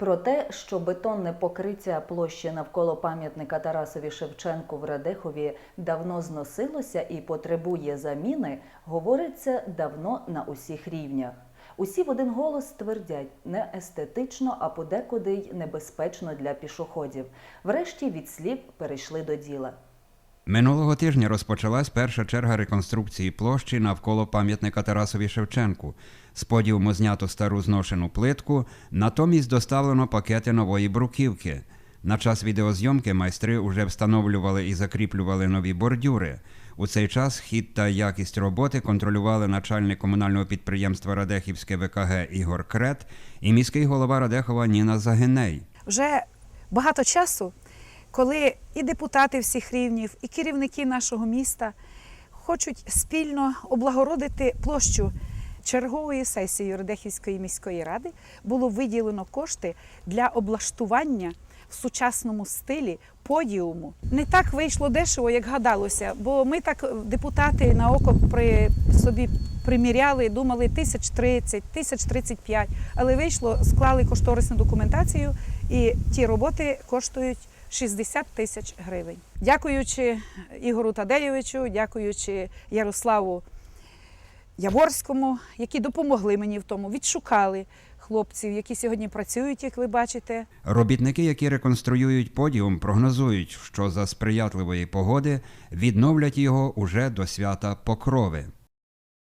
Про те, що бетонне покриття площі навколо пам'ятника Тарасові Шевченку в Радехові давно зносилося і потребує заміни, говориться давно на усіх рівнях. Усі в один голос твердять не естетично, а подекуди й небезпечно для пішоходів. Врешті від слів перейшли до діла. Минулого тижня розпочалась перша черга реконструкції площі навколо пам'ятника Тарасові Шевченку. З подіуму знято стару зношену плитку, натомість доставлено пакети нової бруківки. На час відеозйомки майстри уже встановлювали і закріплювали нові бордюри. У цей час хід та якість роботи контролювали начальник комунального підприємства Радехівське ВКГ Ігор Крет і міський голова Радехова Ніна Загиней. вже багато часу, коли і депутати всіх рівнів, і керівники нашого міста хочуть спільно облагородити площу чергової сесії Радехівської міської ради, було виділено кошти для облаштування в сучасному стилі подіуму. Не так вийшло дешево, як гадалося, бо ми так депутати на око при собі приміряли, думали тисяч 30, тисяч 35, але вийшло, склали кошторисну документацію, і ті роботи коштують 60 тисяч гривень. Дякуючи Ігору Тадеєвичу, дякуючи Ярославу Яворському, які допомогли мені в тому, відшукали хлопців, які сьогодні працюють, як ви бачите. Робітники, які реконструюють подіум, прогнозують, що за сприятливої погоди відновлять його уже до свята Покрови.